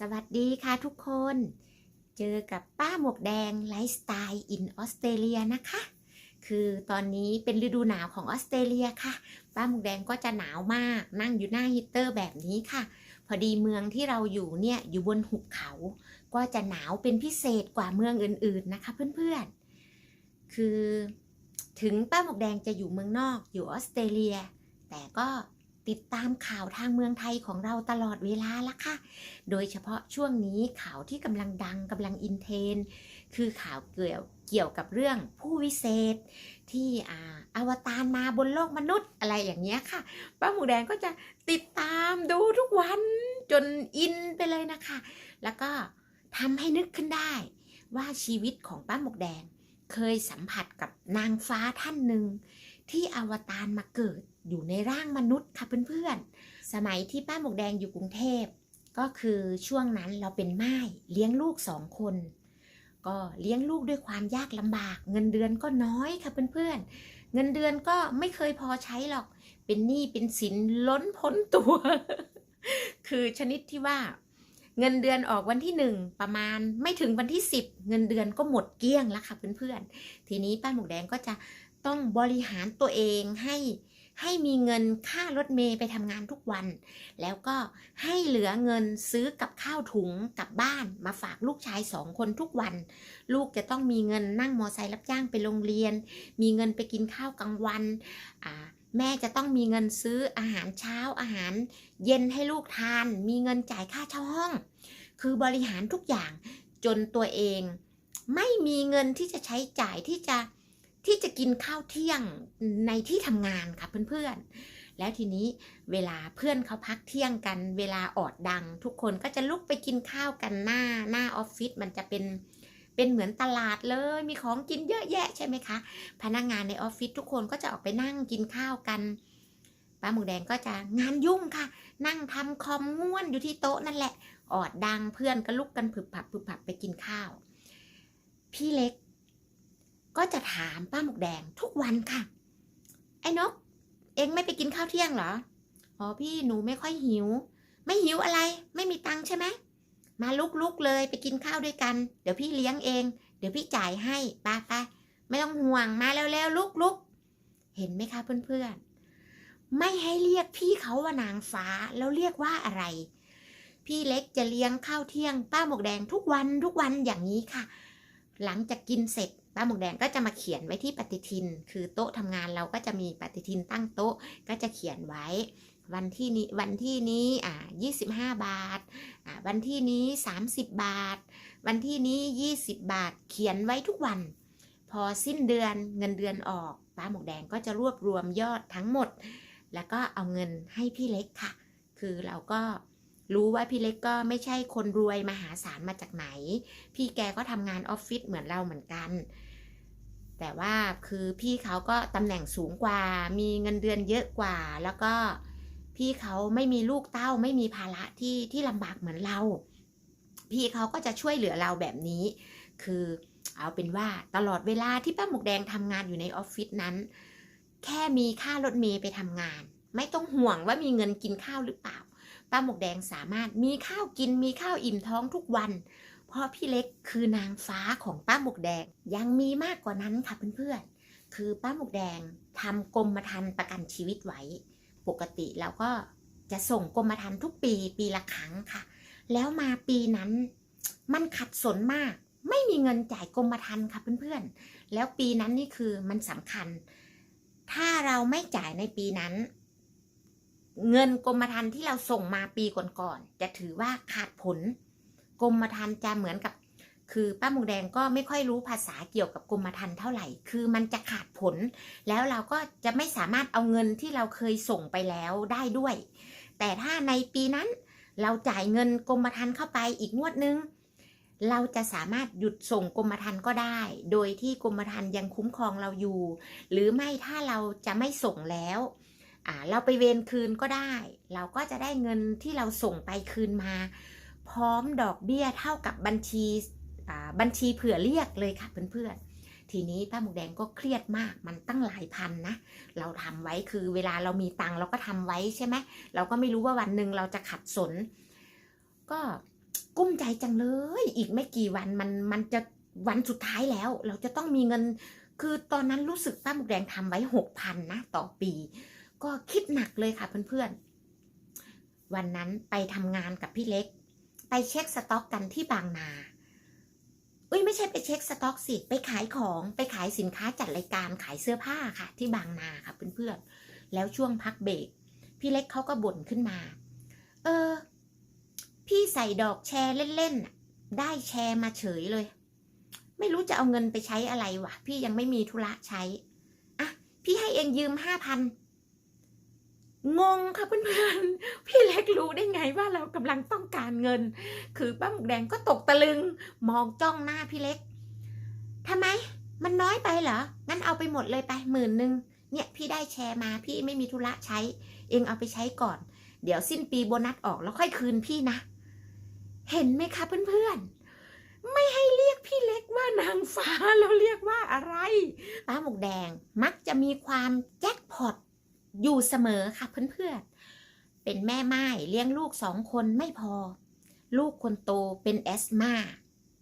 สวัสดีค่ะทุกคน เจอกับป้าหมวกแดงไลฟ์สไตล์อินออสเตรเลียนะคะ คือตอนนี้เป็นฤดูหนาวของออสเตรเลียค่ะ ป้าหมวกแดงก็จะหนาวมาก นั่งอยู่หน้าฮีตเตอร์แบบนี้ค่ะ พอดีเมืองที่เราอยู่เนี่ยอยู่บนหุบเขา ก็จะหนาวเป็นพิเศษกว่าเมืองอื่นๆนะคะเพื่อนๆ คือถึงป้าหมวกแดงจะอยู่เมืองนอกอยู่ออสเตรเลีย แต่ก็ ติดตามข่าวทางเมืองไทยของเราตลอดเวลาละค่ะ โดยเฉพาะช่วงนี้ข่าวที่กำลังดังกำลังอินเทน คือข่าวเกี่ยวเกี่ยวกับเรื่องผู้วิเศษ ที่อ่าอวตารมาบนโลกมนุษย์อะไรอย่างเงี้ยค่ะ ป้าหมูแดงก็จะติดตามดูทุกวันจนอินไปเลยนะคะ แล้วก็ทำให้นึกขึ้นได้ว่าชีวิตของป้าหมกแดง เคยสัมผัสกับนางฟ้าท่านหนึ่ง ที่อวตารมาเกิดอยู่ในร่างมนุษย์ค่ะเพื่อนๆ สมัยที่ป้าหมวกแดงอยู่กรุงเทพ ก็คือช่วงนั้นเราเป็นม่เลี้ยงลูกสองคน ก็เลี้ยงลูกด้วยความยากลำบาก เงินเดือนก็น้อยค่ะเพื่อนๆ เงินเดือนก็ไม่เคยพอใช้หรอก เป็นหนี้เป็นสินล้นพ้นตัว คือชนิดที่ว่าเงินเดือนออกวันที่หนึ่งประมาณไม่ถึงวันที่สิบเงินเดือนก็หมดเกลี้ยงแล้วค่ะเพื่อนๆ ทีนี้ป้าหมวกแดงก็จะ ต้องบริหารตัวเองให้ให้มีเงินค่ารถเมย์ไปทำงานทุกวัน แล้วก็ให้เหลือเงินซื้อกับข้าวถุงกลับบ้าน มาฝากลูกชายสองคนทุกวัน ลูกจะต้องมีเงินนั่งมอไซค์รับจ้างไปโรงเรียน มีเงินไปกินข้าวกลางวันอ่าแม่จะต้องมีเงินซื้ออาหารเช้าอาหาร เย็นให้ลูกทาน มีเงินจ่ายค่าเช่าห้อง คือบริหารทุกอย่างจนตัวเอง ไม่มีเงินที่จะใช้จ่ายที่จะ ที่จะกินข้าวเที่ยงในที่ทำงานค่ะเพื่อนๆ แล้วทีนี้เวลาเพื่อนเขาพักเที่ยงกัน เวลาออดดัง ทุกคนก็จะลุกไปกินข้าวกันหน้าหน้าออฟฟิศมันจะเป็นเป็นเหมือนตลาดเลย มีของกินเยอะแยะใช่ไหมคะ พนักงานในออฟฟิศทุกคนก็จะออกไปนั่งกินข้าวกัน ป้าหมูแดงก็จะงานยุ่งค่ะ นั่งทำคอมง่วนอยู่ที่โต๊ะนั่นแหละ ออดดังเพื่อนก็ลุกกันผึบผับผึบผับไปกินข้าว พี่เล็ก ก็จะถามป้าหมกแดงทุกวันค่ะ ไอ้นก เองไม่ไปกินข้าวเที่ยงเหรอ อ๋อพี่หนูไม่ค่อยหิว ไม่หิวอะไร ไม่มีตังใช่ไหม มาลุกๆเลยไปกินข้าวด้วยกัน เดี๋ยวพี่เลี้ยงเอง เดี๋ยวพี่จ่ายให้ไปไปไม่ต้องห่วงมาแล้วๆลุกๆ เห็นไหมคะเพื่อนๆ ไม่ให้เรียกพี่เขาว่านางฟ้าแล้วเรียกว่าอะไร พี่เล็กจะเลี้ยงข้าวเที่ยง ป้าหมกแดงทุกวันทุกวันอย่างนี้ค่ะ หลังจากกินเสร็จ ป้าหมวกแดงก็จะมาเขียนไว้ที่ปฏิทิน คือโต๊ะทำงานเราก็จะมีปฏิทินตั้งโต๊ะก็จะเขียนไว้ วันที่นี้วันที่นี้อ่า25บาทอ่าวันที่นี้30บาท วันที่นี้20บาทเขียนไว้ทุกวัน พอสิ้นเดือนเงินเดือนออกป้าหมวกแดงก็จะรวบรวมยอดทั้งหมด แล้วก็เอาเงินให้พี่เล็กค่ะ คือเราก็รู้ว่าพี่เล็กก็ไม่ใช่คนรวยมหาศาลมาจากไหน พี่แกก็ทำงานออฟฟิศเหมือนเราเหมือนกัน แต่ว่าคือพี่เขาก็ตำแหน่งสูงกว่า มีเงินเดือนเยอะกว่า แล้วก็พี่เขาไม่มีลูกเต้าไม่มีภาระที่ที่ลำบากเหมือนเรา พี่เขาก็จะช่วยเหลือเราแบบนี้ คือเอาเป็นว่าตลอดเวลาที่ป้าหมกแดงทำงานอยู่ในออฟฟิศนั้น แค่มีค่ารถเมย์ไปทำงาน ไม่ต้องห่วงว่ามีเงินกินข้าวหรือเปล่าป้าหมกแดงสามารถมีข้าวกินมีข้าวอิ่มท้องทุกวัน เพราะพี่เล็กคือนางฟ้าของป้าหมวกแดง ยังมีมากกว่านั้นค่ะเพื่อนๆ คือป้าหมวกแดงทำกรมธรรม์ประกันชีวิตไว้ ปกติเราก็จะส่งกรมธรรม์ทุกปีปีละครั้งค่ะ แล้วมาปีนั้นมันขัดสนมาก ไม่มีเงินจ่ายกรมธรรม์ค่ะเพื่อนๆ แล้วปีนั้นนี่คือมันสำคัญ ถ้าเราไม่จ่ายในปีนั้นเงินกรมธรรม์ที่เราส่งมาปีก่อนๆจะถือว่าขาดผล กรมธรรม์จะเหมือนกับ คือป้าหมูแดงก็ไม่ค่อยรู้ภาษาเกี่ยวกับกรมธรรม์เท่าไหร่ คือมันจะขาดผล แล้วเราก็จะไม่สามารถเอาเงินที่เราเคยส่งไปแล้วได้ด้วย แต่ถ้าในปีนั้นเราจ่ายเงินกรมธรรม์เข้าไปอีกงวดนึง เราจะสามารถหยุดส่งกรมธรรม์ก็ได้ โดยที่กรมธรรม์ยังคุ้มครองเราอยู่ หรือไม่ถ้าเราจะไม่ส่งแล้วเราไปเวรคืนก็ได้ เราก็จะได้เงินที่เราส่งไปคืนมา พร้อมดอกเบี้ยเท่ากับบัญชีบัญชีเผื่อเรียกเลยค่ะเพื่อนๆ ทีนี้ป้าหมูแดงก็เครียดมากมันตั้งหลายพันนะ เราทำไว้คือเวลาเรามีตังเราก็ทำไว้ใช่ไหมเราก็ไม่รู้ว่าวันหนึ่งเราจะขัดสน ก็กุ้มใจจังเลย อีกไม่กี่วันมันมันจะวันสุดท้ายแล้ว เราจะต้องมีเงิน คือตอนนั้นรู้สึกป้าหมุกแดงทำไว้หกพันนะต่อปี ก็คิดหนักเลยค่ะเพื่อนๆ วันนั้นไปทำงานกับพี่เล็ก ไปเช็คสต็อกกันที่บางนา อุ้ยไม่ใช่ไปเช็คสต็อกสิ ไปขายของไปขายสินค้าจัดรายการขายเสื้อผ้าค่ะ ที่บางนาค่ะเพื่อนๆ แล้วช่วงพักเบรกพี่เล็กเขาก็บ่นขึ้นมา เออ พี่ใส่ดอกแชร์เล่นๆ ได้แชร์มาเฉยเลย ไม่รู้จะเอาเงินไปใช้อะไรวะ พี่ยังไม่มีธุระใช้ อะ พี่ให้เองยืมห้าพัน งงค่ะเพื่อนๆ พี่เล็กรู้ได้ไงว่าเรากำลังต้องการเงิน คือป้าหมกแดงก็ตกตะลึง มองจ้องหน้าพี่เล็กทำไม มันน้อยไปเหรอ งั้นเอาไปหมดเลยไปหมื่นหนึ่งเนี่ยพี่ได้แชร์มาพี่ไม่มีธุระใช้ เองเอาไปใช้ก่อน เดี๋ยวสิ้นปีโบนัสออกแล้วค่อยคืนพี่นะ เห็นไหมคะเพื่อนๆ ไม่ให้เรียกพี่เล็กว่านางฟ้าแล้วเรียกว่าอะไรป้าหมกแดงมักจะมีความแจ็คพอต อยู่เสมอค่ะเพื่อนๆ เป็นแม่ไม้เลี้ยงลูกสองคนไม่พอ ลูกคนโตเป็นแอสมา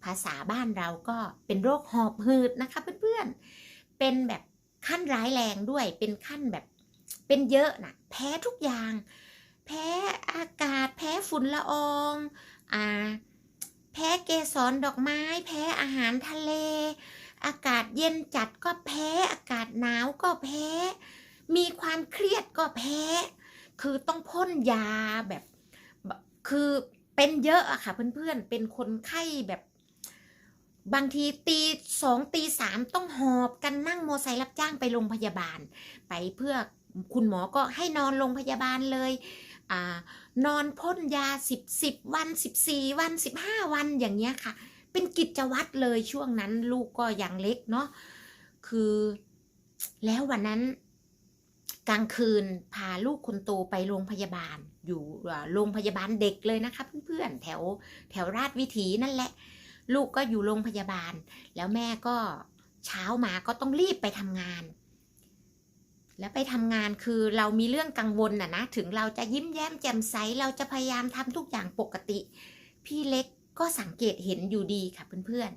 ภาษาบ้านเราก็เป็นโรคหอบหืดนะคะเพื่อนๆ เป็นแบบขั้นร้ายแรงด้วยเป็นขั้นแบบเป็นเยอะนะแพ้ทุกอย่าง แพ้อากาศ แพ้ฝุ่นละอองอ่าแพ้เกสรดอกไม้ แพ้อาหารทะเล อากาศเย็นจัดก็แพ้อากาศหนาวก็แพ้ มีความเครียดก็แพ้ คือต้องพ่นยาแบบ คือเป็นเยอะอะค่ะเพื่อนๆ เป็นคนไข้แบบ บางทีตีสองตีสามต้องหอบกันนั่งโมไซค์รับจ้างไปโรงพยาบาล ไปเพื่อคุณหมอก็ให้นอนโรงพยาบาลเลยอนอนพ่นยาสิบสิบวันสิบสี่วันสิบห้าวันอย่างเงี้ยค่ะ เป็นกิจวัตรเลยช่วงนั้นลูกก็ยังเล็กเนาะคือแล้ววันนั้น กลางคืนพาลูกคนโตไปโรงพยาบาล อยู่โรงพยาบาลเด็กเลยนะคะเพื่อนๆแถวแถวราชวิถีนั่นแหละ ลูกก็อยู่โรงพยาบาล แล้วแม่ก็เช้ามาก็ต้องรีบไปทำงาน แล้วไปทำงานคือเรามีเรื่องกังวลน่ะนะถึงเราจะยิ้มแย้มแจ่มใสเราจะพยายามทำทุกอย่างปกติ พี่เล็กก็สังเกตเห็นอยู่ดีค่ะเพื่อน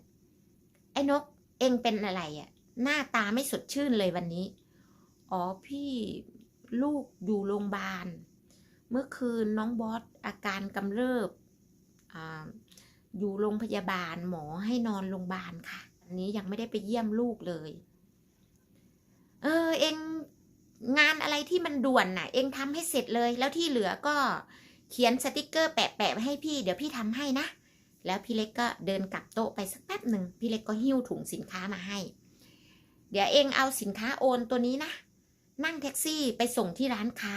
ๆไอ้นกเองเป็นอะไรอะ่ะหน้าตาไม่สดชื่นเลยวันนี้ อ๋อพี่ลูกอยู่โรงพยาบาล เมื่อคืนน้องบอสอาการกำเริบออยู่โรงพยาบาลหมอให้นอนโรงพยาบาลค่ะ อันนี้ยังไม่ได้ไปเยี่ยมลูกเลย เออเองงานอะไรที่มันด่วนน่ะ เองทำให้เสร็จเลย แล้วที่เหลือก็เขียนสติกเกอร์แปะๆไว้ให้พี่ เดี๋ยวพี่ทำให้นะ แล้วพี่เล็กก็เดินกลับโต๊ะไปสักแป๊บหนึ่ง พี่เล็กก็หิ้วถุงสินค้ามาให้ เดี๋ยวเองเอาสินค้าโอนตัวนี้นะ นั่งแท็กซี่ไปส่งที่ร้านค้า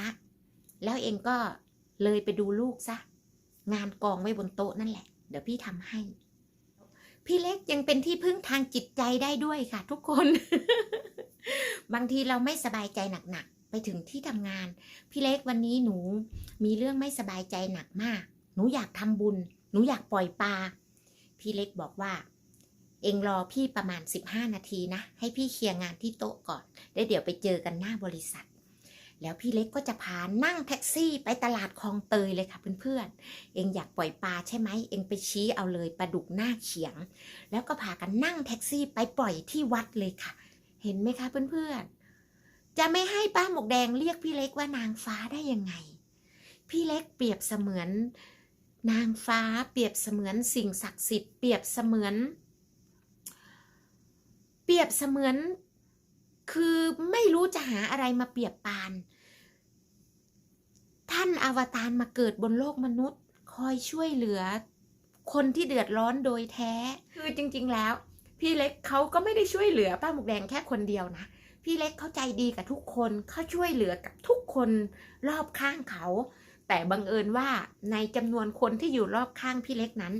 แล้วเองก็เลยไปดูลูกซะ งานกองไว้บนโต๊ะนั่นแหละ เดี๋ยวพี่ทำให้ พี่เล็กยังเป็นที่พึ่งทางจิตใจได้ด้วยค่ะ ทุกคน บางทีเราไม่สบายใจหนักๆ ไปถึงที่ทำงาน พี่เล็กวันนี้หนูมีเรื่องไม่สบายใจหนักมาก หนูอยากทำบุญ หนูอยากปล่อยปลา พี่เล็กบอกว่า เองรอพี่ประมาณ 15 นาทีนะ ให้พี่เคลียร์งานที่โต๊ะก่อนแล้วเดี๋ยวไปเจอกันหน้าบริษัท แล้วพี่เล็กก็จะพานั่งแท็กซี่ไปตลาดคลองเตยเลยค่ะเพื่อนๆ เองอยากปล่อยปลาใช่ไหม เองไปชี้เอาเลยปลาดุกหน้าเขียง แล้วก็พากันนั่งแท็กซี่ไปปล่อยที่วัดเลยค่ะ เห็นไหมคะเพื่อนๆ จะไม่ให้ป้าหมกแดงเรียกพี่เล็กว่านางฟ้าได้ยังไง พี่เล็กเปรียบเสมือน นางฟ้าเปรียบเสมือนสิ่งศักดิ์สิทธิ์เปรียบเสมือน เปรียบเสมือนคือไม่รู้จะหาอะไรมาเปรียบปาน ท่านอวตารมาเกิดบนโลกมนุษย์ คอยช่วยเหลือ คนที่เดือดร้อนโดยแท้ คือจริง ๆ แล้ว พี่เล็กเขาก็ไม่ได้ช่วยเหลือป้าหมวกแดงแค่คนเดียวนะ พี่เล็กเข้าใจดีกับทุกคนเขาช่วยเหลือกับทุกคนรอบข้างเขา แต่บังเอิญว่าในจำนวนคนที่อยู่รอบข้างพี่เล็กนั้น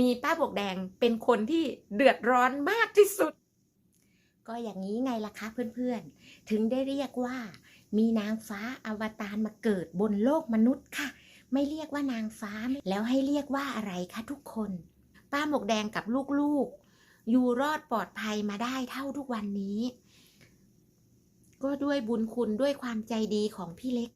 มีป้าบวกแดงเป็นคนที่เดือดร้อนมากที่สุด ก็อย่างนี้ไงล่ะคะเพื่อนๆ ถึงได้เรียกว่า มีนางฟ้าอวตารมาเกิดบนโลกมนุษย์ค่ะ ไม่เรียกว่านางฟ้าแล้วให้เรียกว่าอะไรคะทุกคน ป้าหมกแดงกับลูกๆ อยู่รอดปลอดภัยมาได้เท่าทุกวันนี้ ก็ด้วยบุญคุณด้วยความใจดีของพี่เล็ก